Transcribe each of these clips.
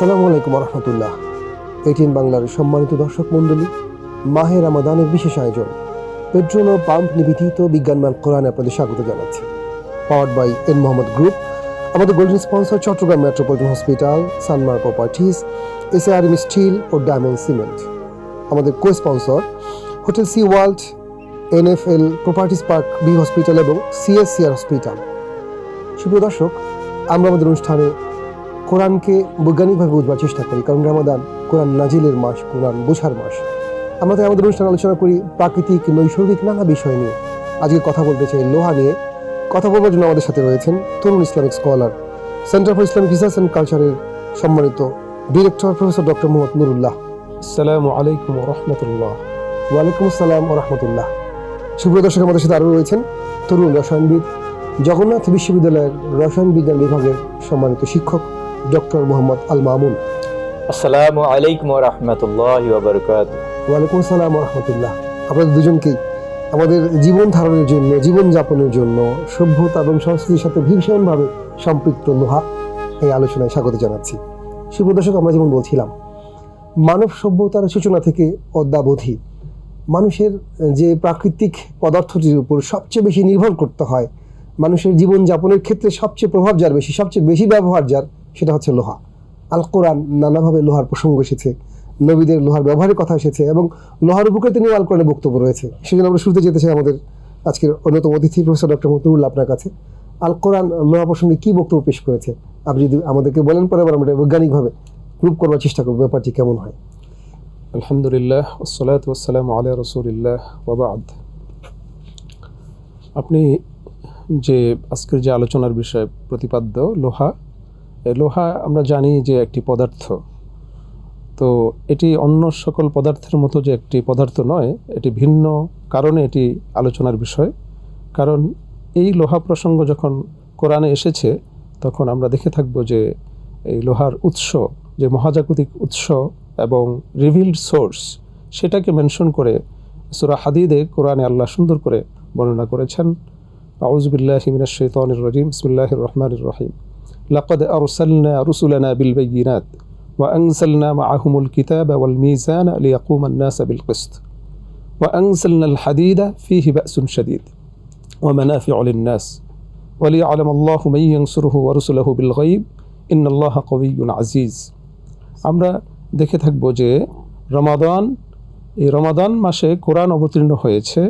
আসসালামু আলাইকুম রহমতুল্লাহ এইটিন বাংলার সম্মানিত দর্শক মণ্ডলী, মাহে রামাদানের বিশেষ আয়োজন। পেট্রোল ও পাম্প নিবেদিত বিজ্ঞানমান কোরআনে আপনাদের স্বাগত জানাচ্ছি। Powered by N Mohammad group আমাদের golden sponsor Chattogram metropolitan hospital Sanmar properties S R M steel ও ডায়মন্ড সিমেন্ট আমাদের co sponsor hotel sea world NFL properties park view hospital এবং সিএসসিআর হসপিটাল সুপ্রিয় দর্শক, আমরা আমাদের অনুষ্ঠানে কোরআনকে বৈজ্ঞানিকভাবে বুঝবার চেষ্টা করি, কারণ রামাদান কোরআন নাজিলের মাস, কোরআন বোঝার মাস। আমরা তাই আমাদের অনুষ্ঠানে আলোচনা করি প্রাকৃতিক, নৈসর্গিক নানা বিষয় নিয়ে। আজকে কথা বলতে চাই লোহা নিয়ে। কথা বলবার জন্য আমাদের সাথে রয়েছেন তরুণ Islamic scholar, center for Islamic research and কালচারের সম্মানিত director professor doctor Mohammad Nurullah. আসসালামু আলাইকুম রহমতুল্লাহ। ওয়ালাইকুম আসসালাম রহমতুল্লাহ। সুপ্রিয় দর্শক, আমাদের সাথে আরও রয়েছেন তরুণ রসায়নবিদ, জগন্নাথ বিশ্ববিদ্যালয়ের রসায়ন বিজ্ঞান বিভাগের সম্মানিত শিক্ষক ডক্টর মোহাম্মদ আল মামুন। আসসালামু আলাইকুম রহমতুল্লাহ বারকাত। ওয়ালাইকুম আসসালাম রহমতুল্লাহ। আপনাদের দুজনকেই আমাদের জীবন ধারণের জন্য জীবন যাপনের জন্য সভ্যতা এবং সংস্কৃতির সাথে ভীষণভাবে সম্পৃক্ত লোহা এই আলোচনায় স্বাগত জানাচ্ছি। সুপ্রদর্শক আমরা যেমন বলছিলাম মানব সভ্যতার সূচনা থেকে অদ্যাবধি মানুষের যে প্রাকৃতিক পদার্থটির উপর সবচেয়ে বেশি নির্ভর করতে হয় মানুষের জীবন যাপনের ক্ষেত্রে সবচেয়ে প্রভাব যার বেশি সবচেয়ে বেশি ব্যবহার যার সেটা হচ্ছে লোহা। আল কোরআন নানাভাবে লোহার প্রসঙ্গ এসেছে, নবীদের লোহার ব্যবহারের কথা এসেছে এবং লোহার উপকার তিনি আল কোরআনে বক্তব্য রয়েছে। সেজন্য আমরা শুরুতে যেতে চাই আমাদের আজকের অন্যতম অতিথি, প্রফেসর ডক্টর মতুরুল্লাহ আপনার কাছে। আল কোরআন লোহা প্রসঙ্গে কী বক্তব্য পেশ করেছে? আপনি যদি আমাদেরকে বলেন, পরে আবার আমরা বৈজ্ঞানিকভাবে প্রুভ করবার চেষ্টা করব ব্যাপারটি কেমন হয়। আলহামদুলিল্লাহ ওসলাত আলিয়া রসুলিল্লাহ ওবাদ আপনি যে আজকের যে আলোচনার বিষয়, প্রতিপাদ্য লোহা লোহা আমরা জানি যে একটি পদার্থ। তো এটি অন্য সকল পদার্থের মতো যে একটি পদার্থ নয়, এটি ভিন্ন কারণে এটি আলোচনার বিষয়। কারণ এই লোহা প্রসঙ্গ যখন কোরআনে এসেছে, তখন আমরা দেখে থাকব যে এই লোহার উৎস, যে মহাজাগতিক উৎস এবং রিভিল্ড সোর্স সেটাকে মেনশন করে সুরা হাদিদে কোরআনে আল্লাহ সুন্দর করে বর্ণনা করেছেন। আউজবিল্লাহ মিনাশ শাইতানির রাজিম, বিসমিল্লাহির রহমানির রহিম। লাকাদ আরসালনা রুসুলানা বিল বাইয়িনাত وأنزلنا معهم الكتاب والميزان ليقوم الناس بالقسط وأنزلنا الحديد فيه بأس شديد ومنافع للناس وليعلم الله من ينصره ورسله بالغيب إن الله قوي عزيز আমরা দেখে থাকব যে রমাদান এই রমাদান মাসে কোরআন অবতীর্ণ হয়েছে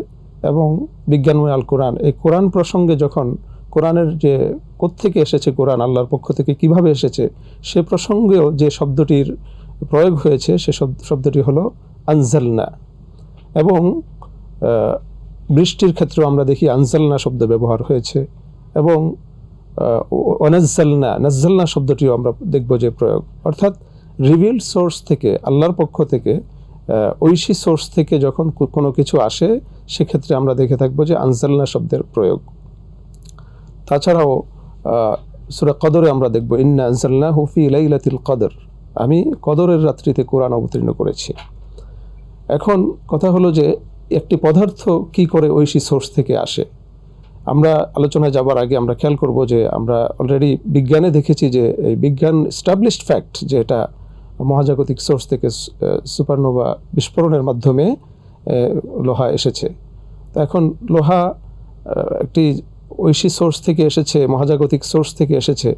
এবং বিজ্ঞানময় আল কোরআন এই কোরআন প্রসঙ্গে যখন কোরআনের যে কোত্থেকে এসেছে কোরআন, আল্লাহর পক্ষ থেকে কীভাবে এসেছে, সে প্রসঙ্গেও যে শব্দটির প্রয়োগ হয়েছে, সে শব্দ- শব্দটি হলো আনজালনা। এবং বৃষ্টির ক্ষেত্রেও আমরা দেখি আনজালনা শব্দ ব্যবহার হয়েছে। এবং অনাজ্জালনা নাজ্জালনা শব্দটিও আমরা দেখব যে প্রয়োগ। অর্থাৎ রিভিল্ড সোর্স থেকে, আল্লাহর পক্ষ থেকে ঐশী সোর্স থেকে যখন কোনো কিছু আসে, সেক্ষেত্রে আমরা দেখে থাকব যে আনজালনা শব্দের প্রয়োগ। তাছাড়াও সুরা কদরে আমরা দেখব, ইন্না আনজালনা হুফি লাইলাতিল কদর। আমি কদরের রাত্রিতে কোরআন অবতীর্ণ করেছি। এখন কথা হলো যে, একটি পদার্থ কি করে ঐশী সোর্স থেকে আসে? আমরা আলোচনায় যাবার আগে আমরা খেয়াল করব যে, আমরা অলরেডি বিজ্ঞানে দেখেছি যে, এই বিজ্ঞান স্টাবলিশড ফ্যাক্ট যে, এটা মহাজাগতিক সোর্স থেকে সুপারনোভা বিস্ফোরণের মাধ্যমে লোহা এসেছে। তো এখন লোহা একটি ঐশী সোর্স থেকে এসেছে, মহাজাগতিক সোর্স থেকে এসেছে।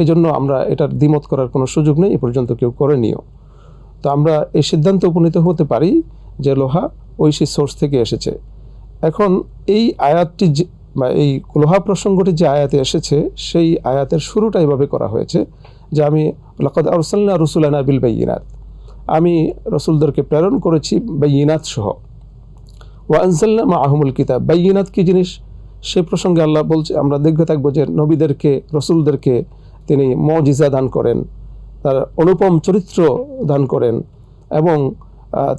এই জন্য আমরা এটার দ্বিমত করার কোনো সুযোগ নেই, এ পর্যন্ত কেউ করেনিও। তো আমরা এই সিদ্ধান্ত উপনীত হতে পারি যে লোহা ঐশী সোর্স থেকে এসেছে। এখন এই আয়াতটি বা এই লোহা প্রসঙ্গটি যে আয়াতে এসেছে, সেই আয়াতের শুরুটা এভাবে করা হয়েছে যে আমি, লাকাদ আরসালনা রসুলানা বিল বাইয়িনাত। আমি রসুলদেরকে প্রেরণ করেছি বাইয়িনাত সহ। ওয়া আনজালনা মা আহমুল কিতাব। বাইয়িনাত কি জিনিস? সে প্রসঙ্গে আল্লাহ বলছে, আমরা দেখতে থাকব যে নবীদেরকে, রসুলদেরকে তিনি মজিজা দান করেন, তার অনুপম চরিত্র দান করেন এবং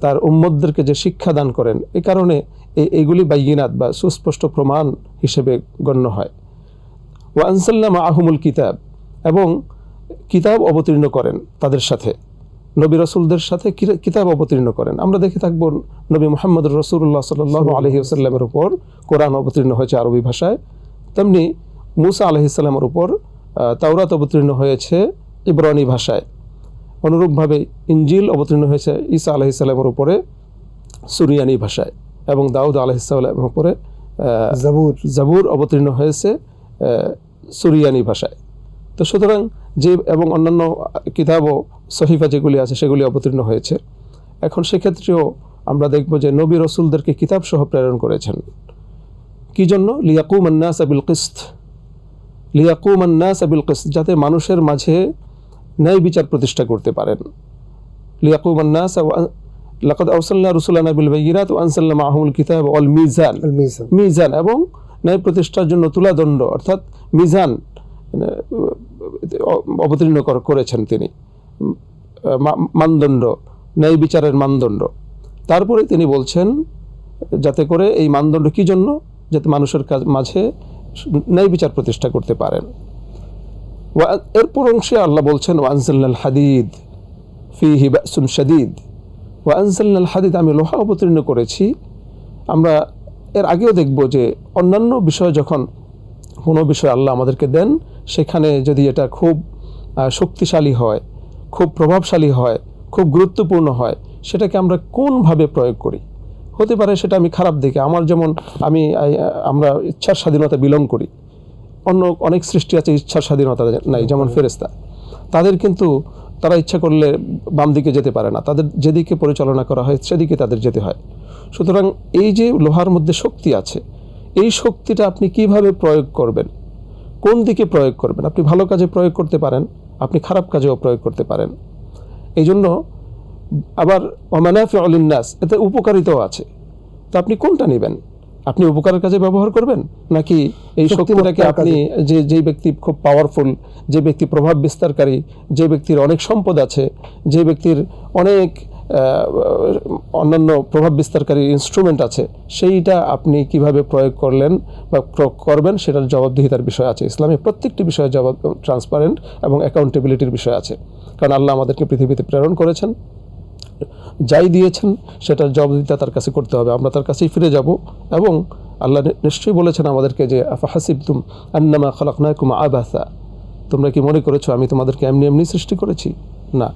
তার উম্মদদেরকে যে শিক্ষা দান করেন। এ কারণে এই এইগুলি বাইয়িনাত বা সুস্পষ্ট প্রমাণ হিসেবে গণ্য হয়। ওয়া আনসাল্লাম আহমুল কিতাব এবং কিতাব অবতীর্ণ করেন তাদের সাথে। নবী রসুলদের সাথে কিতাব অবতীর্ণ করেন। আমরা দেখে থাকব নবী মোহাম্মদ রসুল্লাহ সাল আলহি আসাল্লামের উপর কোরআন অবতীর্ণ হয়েছে আরবি ভাষায়। তেমনি মুসা আলহিসাল্লামের উপর তাওরাত অবতীর্ণ হয়েছে ইব্রানি ভাষায়। অনুরূপভাবে ইঞ্জিল অবতীর্ণ হয়েছে ঈসা আলাইসাল্লামের উপরে সুরিয়ানি ভাষায় এবং দাউদ আলাইসাল্লামের উপরে জাবুর। জাবুর অবতীর্ণ হয়েছে সুরিয়ানি ভাষায়। তো সুতরাং যে এবং অন্যান্য কিতাবও সহিফা যেগুলি আছে সেগুলি অবতীর্ণ হয়েছে। এখন সেক্ষেত্রেও আমরা দেখব যে নবী রসুলদেরকে কিতাব সহ প্রেরণ করেছেন। কি জন্য? লিয়াকুম আন্নাস আবিল কিস্ত লিয়াকুম আন্নাস আবিল কিস্ত যাতে মানুষের মাঝে ন্যায় বিচার প্রতিষ্ঠা করতে পারেন। লিয়াকুম আন্নাস লাকাদ আউসাল্লাহ বিল ওয়া আনসালনা মাহুল কিতাব ওয়াল মিজান মিজান এবং ন্যায় প্রতিষ্ঠার জন্য তুলাদণ্ড অর্থাৎ মিজান অবতীর্ণ করেছেন তিনি। মানদণ্ড, ন্যায় বিচারের মানদণ্ড। তারপরে তিনি বলছেন, যাতে করে এই মানদণ্ড কি জন্য? যাতে মানুষের কাজ, মাঝে ন্যায় বিচার প্রতিষ্ঠা করতে পারেন। এরপর অংশে আল্লাহ বলছেন ওয়ানসাল্লাল হাদিদ ফি হিবাসুন শাদিদ। ওয়ানসাল্লাল হাদিদ, আমি লোহা অবতীর্ণ করেছি। আমরা এর আগেও দেখব যে অন্যান্য বিষয় যখন কোনো বিষয় আল্লাহ আমাদেরকে দেন। সেখানে যদি এটা খুব শক্তিশালী হয়, খুব প্রভাবশালী হয়, খুব গুরুত্বপূর্ণ হয়, সেটাকে আমরা কোনভাবে প্রয়োগ করি? হতে পারে সেটা আমি খারাপ দেখে আমার যেমন আমি আমরা ইচ্ছার স্বাধীনতা বিলং করি। অন্য অনেক সৃষ্টি আছে ইচ্ছার স্বাধীনতা নাই, যেমন ফেরেস্তা তাদের কিন্তু, তারা ইচ্ছা করলে বাম দিকে যেতে পারে না। তাদের যেদিকে পরিচালনা করা হয়, সেদিকে তাদের যেতে হয়। সুতরাং এই যে লোহার মধ্যে শক্তি আছে এই শক্তিটা আপনি কীভাবে প্রয়োগ করবেন? কোন দিকে প্রয়োগ করবেন? আপনি ভালো কাজে প্রয়োগ করতে পারেন আপনি খারাপ কাজেও প্রয়োগ করতে পারেন। এই জন্য আবার অমানাফি অলিন্নাস এতে উপকারিতাও আছে। তো আপনি কোনটা নেবেন? আপনি উপকারের কাজে ব্যবহার করবেন? নাকি এই শক্তিটাকে আপনি যে যে ব্যক্তি খুব পাওয়ারফুল যে ব্যক্তি প্রভাব বিস্তারকারী যে ব্যক্তির অনেক সম্পদ আছে যে ব্যক্তির অনেক অন্যান্য প্রভাব বিস্তারকারী ইনস্ট্রুমেন্ট আছে, সেইটা আপনি কীভাবে প্রয়োগ করলেন বা প্রয়োগ করবেন সেটার জবাবদিহিতার বিষয় আছে। ইসলামে প্রত্যেকটি বিষয়ে জবাব ট্রান্সপারেন্ট এবং অ্যাকাউন্টেবিলিটির বিষয় আছে। কারণ আল্লাহ আমাদেরকে পৃথিবীতে প্রেরণ করেছেন, যাই দিয়েছেন সেটার জবাবদিহিতা তার কাছে করতে হবে। আমরা তার কাছেই ফিরে যাব এবং আল্লাহ নিশ্চয়ই বলেছেন আমাদেরকে যে আফা হাসিবতুম আন্নামা খালাকনাকুম আবাসা? তোমরা কি মনে করেছ আমি তোমাদেরকে এমনি এমনি সৃষ্টি করেছি? না।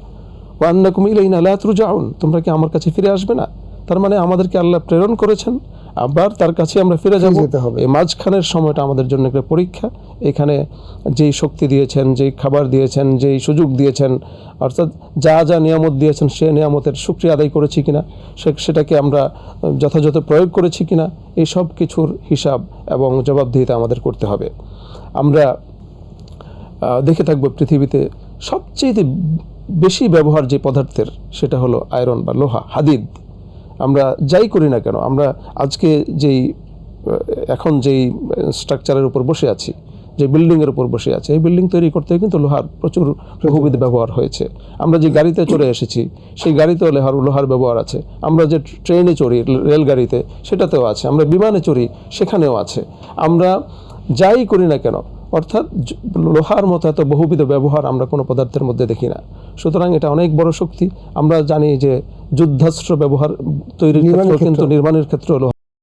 ও আন্নাকুম ইলাইনা লা তুরজাউন তোমরা কি আমার কাছে ফিরে আসবে না? তার মানে আমাদেরকে আল্লাহ প্রেরণ করেছেন আবার তার কাছে আমরা ফিরে যাব। যেতে হবে। এই মাঝখানের সময়টা আমাদের জন্য একটা পরীক্ষা। এখানে যেই শক্তি দিয়েছেন যেই খাবার দিয়েছেন যেই সুযোগ দিয়েছেন অর্থাৎ যা যা নিয়ামত দিয়েছেন সে নিয়ামতের সুক্রিয়া আদায় করেছি কিনা সে সেটাকে আমরা যথাযথ প্রয়োগ করেছি কিনা এই সব কিছুর হিসাব এবং জবাবদিহিতা আমাদের করতে হবে। আমরা দেখে থাকব পৃথিবীতে সবচেয়ে বেশি ব্যবহার যে পদার্থের, সেটা হলো আয়রন বা লোহা, হাদিদ। আমরা যাই করি না কেন, আমরা আজকে যেই, এখন যেই স্ট্রাকচারের উপর বসে আছি, যে বিল্ডিংয়ের উপর বসে আছে, এই বিল্ডিং তৈরি করতে কিন্তু লোহার প্রচুর বহুবিধ ব্যবহার হয়েছে। আমরা যে গাড়িতে চড়ে এসেছি, সেই গাড়িতেও লোহার লোহার ব্যবহার আছে। আমরা যে ট্রেনে চড়ি, রেলগাড়িতে, সেটাতেও আছে। আমরা বিমানে চড়ি, সেখানেও আছে। আমরা যাই করি না কেন অর্থাৎ লোহার মতো এত বহুবিধ ব্যবহার আমরা কোনো পদার্থের মধ্যে দেখি না। সুতরাং এটা অনেক বড় শক্তি। আমরা জানি যে যুদ্ধাস্ত্র ব্যবহার তৈরি ক্ষেত্রেও কিন্তু নির্মাণের ক্ষেত্রেও লোহা